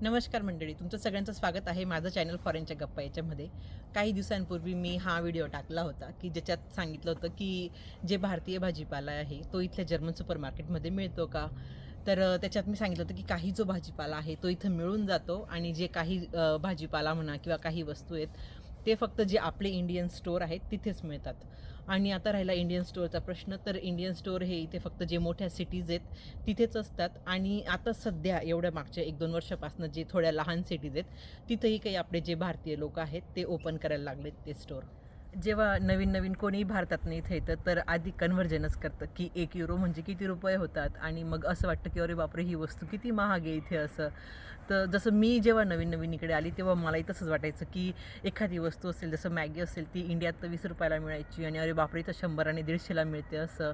नमस्कार मंडळी तुमचं सगळ्यांचं स्वागत आहे माझं चॅनल फॉरेनच्या गप्पा याच्यामध्ये. काही दिवसांपूर्वी मी हा व्हिडिओ टाकला होता की ज्याच्यात सांगितलं होतं की जे भारतीय भाजीपाला आहे तो इथल्या जर्मन सुपर मार्केटमध्ये मिळतो का? तर त्याच्यात मी सांगितलं होतं की काही जो भाजीपाला आहे तो इथं मिळून जातो आणि जे काही भाजीपाला म्हणा किंवा काही वस्तू आहेत ते फक्त जे आपले इंडियन स्टोअर आहेत तिथेच मिळतात. आणि आता राहिला इंडियन स्टोअरचा प्रश्न तर इंडियन स्टोअर हे इथे फक्त जे मोठ्या सिटीज आहेत तिथेच असतात. आणि आता सध्या एवढ्या मागच्या एक दोन वर्षापासून जे थोड्या लहान सिटीज आहेत तिथंही काही आपले जे भारतीय लोक आहेत ते ओपन करायला लागलेत ते स्टोअर जेव्हा नवीन नवीन कोणीही भारतात नाही इथे येतं तर आधी कन्व्हर्जनच करतं की एक युरो म्हणजे किती रुपये होतात आणि मग असं वाटतं की अरे बापरे ही वस्तू किती महाग आहे इथे असं. तर जसं मी जेव्हा नवीन नवीन इकडे आली तेव्हा मलाही तसंच वाटायचं की एखादी वस्तू असेल जसं मॅगी असेल ती इंडियात तर वीस रुपयाला मिळायची आणि अरे बापरे तर शंभर आणि दीडशेला मिळते असं.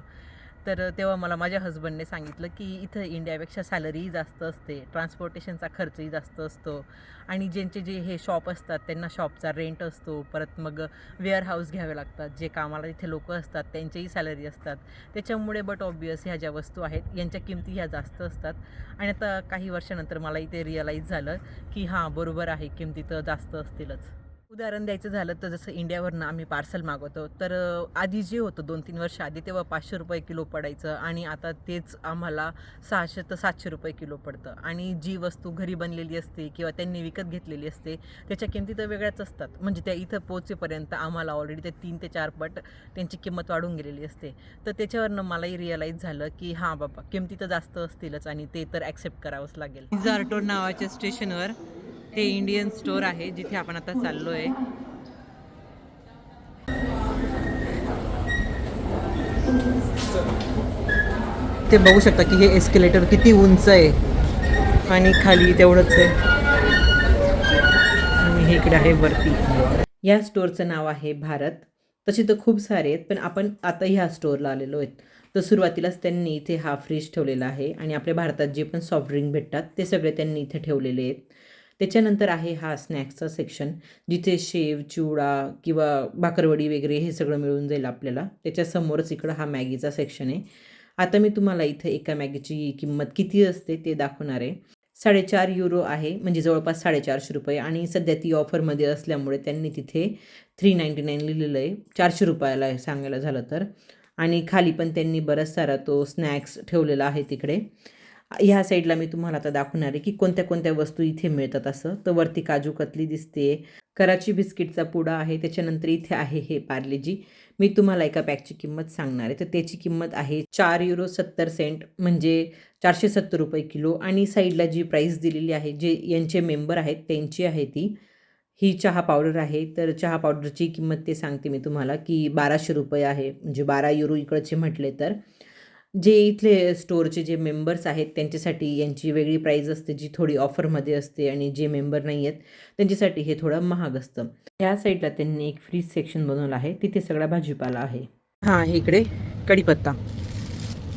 तर तेव्हा मला माझ्या हस्बंडने सांगितलं की इथं इंडियापेक्षा सॅलरीही जास्त असते ट्रान्सपोर्टेशनचा खर्चही जास्त असतो आणि ज्यांचे जे हे शॉप असतात त्यांना शॉपचा रेंट असतो परत मग वेअर हाऊस घ्यावे लागतात जे कामाला तिथे लोक असतात त्यांचीही सॅलरी असतात. त्याच्यामुळे बट ऑब्वियस ह्या ज्या वस्तू आहेत यांच्या किमती ह्या जास्त असतात. आणि आता काही वर्षानंतर मला इथे रिअलाईज झालं की हां बरोबर आहे किमती तर जास्त असतीलच. उदाहरण द्यायचं झालं तर जसं इंडियावरनं आम्ही पार्सल मागवतो तर आधी जे होतं दोन तीन वर्ष आधी तेव्हा पाचशे रुपये किलो पडायचं आणि आता तेच आम्हाला सहाशे तर सातशे रुपये किलो पडतं. आणि जी वस्तू घरी बनलेली असते किंवा त्यांनी विकत घेतलेली असते त्याच्या किमती तर वेगळ्याच असतात. म्हणजे त्या इथं पोचेपर्यंत आम्हाला ऑलरेडी ते तीन ते चार पट त्यांची किंमत वाढून गेलेली असते. तर त्याच्यावरनं मलाही रिअलाईज झालं की हां बाबा किमती तर जास्त असतीलच आणि ते तर ॲक्सेप्ट करावंच लागेल. झारटोर नावाच्या स्टेशनवर हे इंडियन स्टोअर आहे जिथे आपण आता चाललोय. ते बघू शकता की हे एस्केलेटर किती उंच आहे आणि खाली तेवढंच आहे. आणि हे इकडे आहे वरती. या स्टोअरचं नाव आहे भारत. तसे तर खूप सारे आहेत पण आपण आता ह्या स्टोअरला आलेलो आहेत. तर सुरुवातीलाच त्यांनी इथे हा फ्रीज ठेवलेला आहे आणि आपल्या भारतात जे पण सॉफ्ट ड्रिंक भेटतात ते सगळे त्यांनी इथे ठेवलेले आहेत. त्याच्यानंतर आहे हा स्नॅक्सचा सेक्शन जिथे शेव चिवडा किंवा भाकरवडी वगैरे हे सगळं मिळून जाईल आपल्याला. त्याच्यासमोरच इकडं हा मॅगीचा सेक्शन आहे. आता मी तुम्हाला इथे एका मॅगीची किंमत किती असते ते दाखवणार आहे. साडेचार युरो आहे म्हणजे जवळपास साडेचारशे रुपये. आणि सध्या ती ऑफरमध्ये असल्यामुळे त्यांनी तिथे थ्री नाईंटी नाईन लिहिलेलं आहे. चारशे रुपयाला सांगायला झालं तर. आणि खाली पण त्यांनी बराच सारा तो स्नॅक्स ठेवलेला आहे तिकडे. ह्या साईडला मी तुम्हाला आता दाखवणार आहे की कोणत्या कोणत्या वस्तू इथे मिळतात असं. तर वरती काजू कतली दिसते कराची बिस्किटचा पुडा आहे त्याच्यानंतर इथे आहे हे पार्लेजी. मी तुम्हाला एका पॅकची किंमत सांगणार आहे. तर त्याची किंमत आहे चार युरो सत्तर सेंट म्हणजे चारशे सत्तर रुपये किलो. आणि साईडला जी प्राईस दिलेली आहे जे यांचे मेंबर आहेत त्यांची आहे ती. ही चहा पावडर आहे. तर चहा पावडरची किंमत ते सांगते मी तुम्हाला की बाराशे रुपये आहे. म्हणजे बारा युरो इकडचे म्हटले तर. जे इथले स्टोअरचे जे मेंबर्स आहेत त्यांच्यासाठी यांची वेगळी प्राईज असते जी थोडी ऑफरमध्ये असते आणि जे मेंबर नाही आहेत त्यांच्यासाठी हे थोडं महाग असतं. या साईडला त्यांनी एक फ्रीज सेक्शन बनवलं आहे. तिथे सगळा भाजीपाला आहे. हां इकडे कढीपत्ता.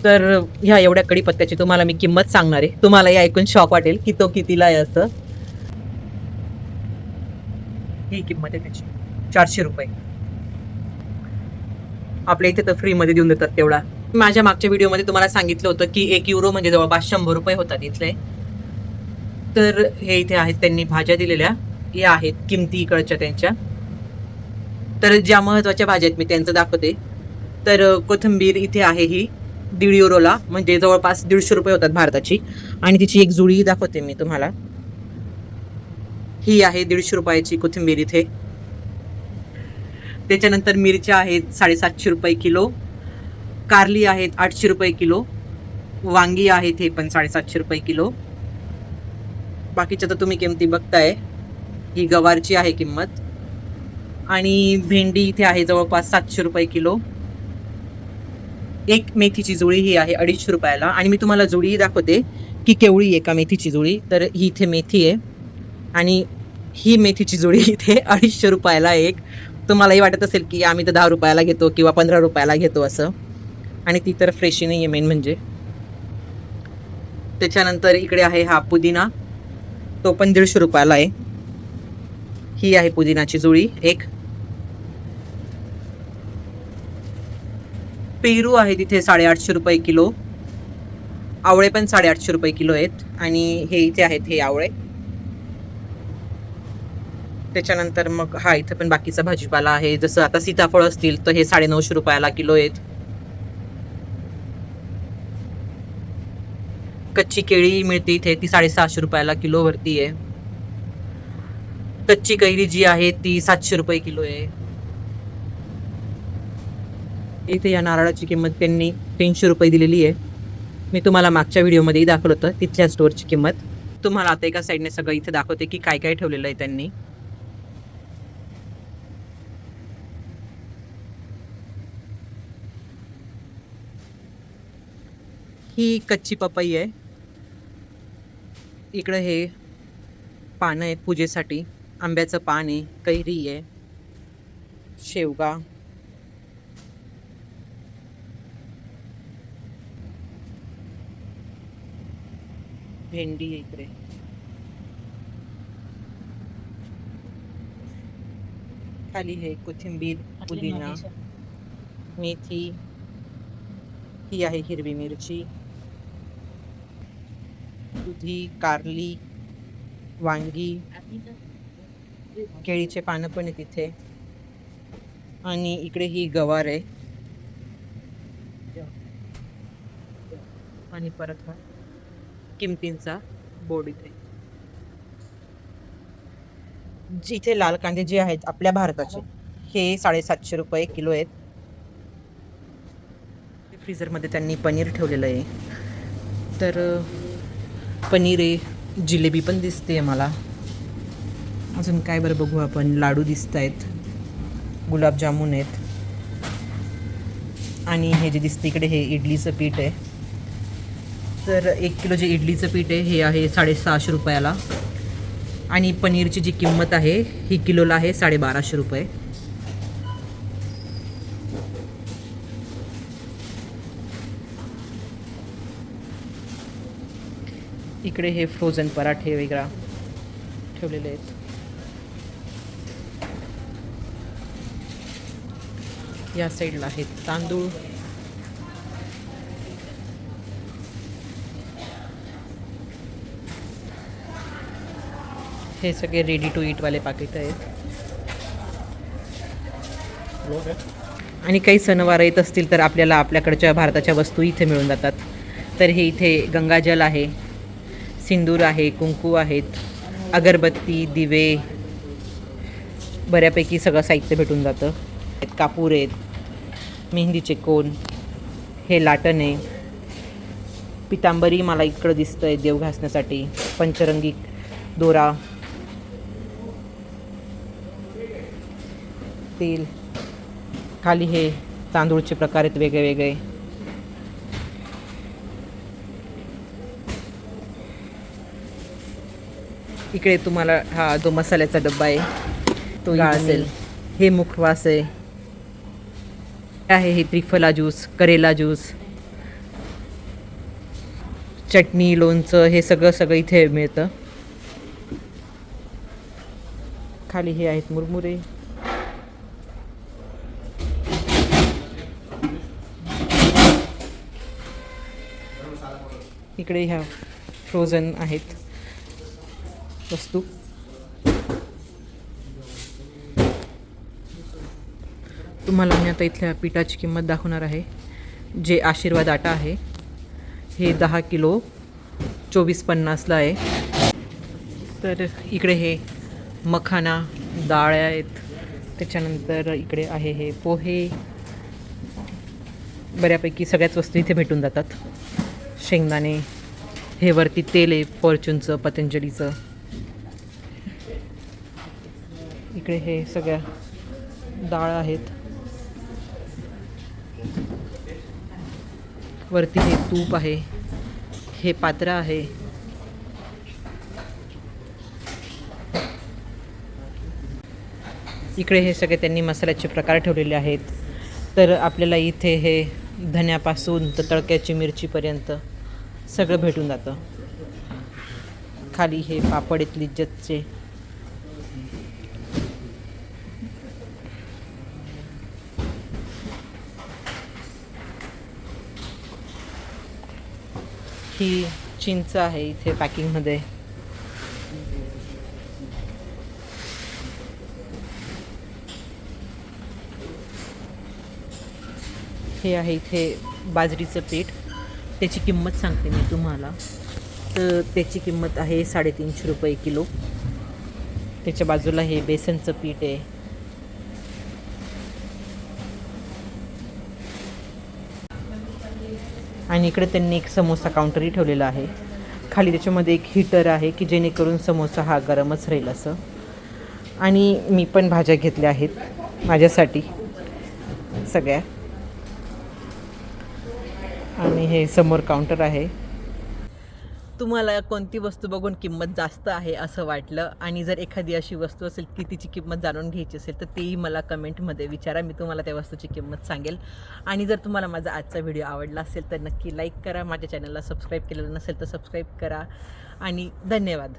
तर ह्या एवढ्या कढीपत्त्याची तुम्हाला मी किंमत सांगणार आहे. तुम्हाला हे ऐकून शॉक वाटेल की तो कितीला आहे असं. ही किंमत आहे त्याची. चारशे रुपये. आपल्या इथे तर फ्रीमध्ये देऊन देतात तेवढा. माझ्या मागच्या व्हिडिओमध्ये तुम्हाला सांगितलं होतं की एक युरो म्हणजे जवळपास शंभर रुपये होतात इथले. तर हे इथे आहेत त्यांनी भाज्या दिलेल्या. या आहेत किमती इकडच्या त्यांच्या. तर ज्या महत्त्वाच्या भाज्या आहेत मी त्यांचं दाखवते. तर कोथिंबीर इथे आहे ही दीड युरोला म्हणजे जवळपास दीडशे रुपये होतात भारताची. आणि तिची एक जुळी दाखवते मी तुम्हाला. ही आहे दीडशे रुपयाची कोथिंबीर इथे. त्याच्यानंतर मिरच्या आहेत साडेसातशे रुपये किलो. कारली आहेत आठशे रुपये किलो वांगी आहेत हे पण साडेसातशे रुपये किलो. बाकीच्या तर तुम्ही किमती बघताय. ही गवारची आहे किंमत. आणि भेंडी इथे आहे जवळपास सातशे रुपये किलो. एक मेथीची जुळी ही आहे अडीचशे रुपयाला. आणि मी तुम्हाला जुळी दाखवते की केवळी आहे का मेथीची जुळी. तर ही इथे मेथी आहे. आणि ही मेथीची जुळी इथे अडीचशे रुपयाला एक. तुम्हालाही वाटत असेल की आम्ही तर दहा रुपयाला घेतो किंवा पंधरा रुपयाला घेतो असं. आणि ती तर फ्रेशी नाही आहे मेन म्हणजे. त्याच्यानंतर इकडे आहे हा पुदिना. तो पण दीडशे रुपयाला आहे. ही आहे पुदिनाची जुळी एक. पेरू आहे तिथे साडेआठशे रुपये किलो. आवळे पण साडेआठशे रुपये किलो आहेत. आणि हे इथे आहेत हे आवळे. त्याच्यानंतर मग हा इथे पण बाकीचा भाजीपाला आहे. जसं आता सीताफळ असतील तर हे साडेनऊशे रुपयाला किलो आहेत. कच्ची केळी मिळते इथे. ती साडेसहाशे रुपयाला किलो वरती आहे. कच्ची कैरी जी आहे ती सातशे रुपये किलो आहे. इथे या नारळाची किंमत त्यांनी तीनशे रुपये दिलेली आहे. मी तुम्हाला मागच्या व्हिडिओमध्येही दाखवलं होतं तिथल्या स्टोअरची किंमत. तुम्हाला आता एका साईडने सगळं इथे दाखवते की काय काय ठेवलेलं आहे त्यांनी. ही कच्ची पपई आहे. इकडे हे पानं आहेत पूजेसाठी. आंब्याचं पान आहे कैरी आहे शेवगा. भेंडी आहे इकडे. खाली हे कोथिंबीर पुदिना मेथी ही आहे हिरवी मिरची. दुधी कारली वांगी केळीचे पानं पण आहेत तिथे आणि इकडे ही गवार आहे. आणि परत हा किमतींचा बोर्ड इथे. जिथे लाल कांदे जे आहेत आपल्या भारताचे हे साडेसातशे रुपये किलो आहेत. फ्रीझरमध्ये त्यांनी पनीर ठेवलेलं आहे. तर पनीर आहे जिलेबी पण दिसते आहे मला. अजून काय बरं बघू आपण. लाडू दिसत आहेत गुलाबजामुन आहेत. आणि हे जे दिसते इकडे हे इडलीचं पीठ आहे. तर एक किलो जे इडलीचं पीठ आहे हे आहे साडेसहाशे रुपयाला. आणि पनीरची जी किंमत आहे ही किलोला आहे साडेबाराशे रुपये. इकडे हे फ्रोझन पराठे वेगळा ठेवलेले आहेत. या साईडला आहेत तांदूळ. हे सगळे रेडी टू ईट वाले पाकिट आहेत. आणि काही सणवार येत असतील तर आपल्याला आपल्याकडच्या भारताच्या वस्तू इथे मिळून जातात. तर हे इथे गंगाजल आहे. सिंदूर आहे कुंकू आहेत अगरबत्ती दिवे बऱ्यापैकी सगळं साहित्य भेटून जातं. कापूर आहेत मेहंदीचे कोण हे लाटण आहे. पितांबरी मला इकडं दिसतं आहे देव घासण्यासाठी पंचरंगी दोरा तेल खाली हे तांदूळचे प्रकार आहेत वेगळे वेगळे. इकडे तुम्हाला हा जो मसाल्याचा डब्बा आहे तो असेल हे मुखवास आहे. आहे हे त्रिफला ज्यूस करेला ज्यूस. चटणी लोणचं हे सगळं सगळं इथे मिळतं. खाली हे आहेत मुरमुरे. इकडे ह्या फ्रोझन आहेत. वस्तू. तुम्हाला मी आता इथल्या पिठाची किंमत दाखवणार आहे जे आशीर्वाद आटा आहे. हे दहा किलो चोवीस पन्नासला आहे. तर इकडे हे मखाना डाळ आहेत. त्याच्यानंतर इकडे आहे हे पोहे. बऱ्यापैकी सगळ्याच वस्तू इथे भेटून जातात. शेंगदाणे हे वरती तेल आहे फॉर्च्यूनचं पतंजलीचं. इकडे हे सगळ्या डाळ आहेत. वरती हे तूप आहे. हे पात्र आहे. इकडे हे सगळे त्यांनी मसाल्याचे प्रकार ठेवलेले आहेत. तर आपल्याला इथे हे धन्यापासून तर तळक्याची मिरचीपर्यंत सगळं भेटून जातं. खाली हे पापड आहेत लिज्जतचे. ही चिंच आहे इथे पॅकिंगमध्ये. हे आहे इथे बाजरीचं पीठ. त्याची किंमत सांगते मी तुम्हाला. तर त्याची किंमत आहे साडेतीनशे रुपये किलो. त्याच्या बाजूला हे बेसनचं पीठ आहे. आणि इकडे त्यांनी एक समोसा काउंटरही ठेवलेला आहे. खाली त्याच्यामध्ये एक हीटर आहे की जेणेकरून समोसा हा गरमच राहील असं. आणि मी पण भाज्या घेतल्या आहेत माझ्यासाठी सगळ्या. आणि हे समोर काउंटर आहे. तुम्हाला कोणती वस्तू बघून किंमत जास्त आहे असं वाटलं? आणि जर एखादी अशी वस्तू असेल की तिची किंमत जाणून घ्यायची असेल तर तेही मला कमेंटमध्ये विचारा. मी तुम्हाला त्या वस्तूची किंमत सांगेल. आणि जर तुम्हाला माझा आजचा व्हिडिओ आवडला असेल तर नक्की लाईक करा. माझ्या चॅनलला सबस्क्राईब केलेलं नसेल तर सबस्क्राईब करा. आणि धन्यवाद.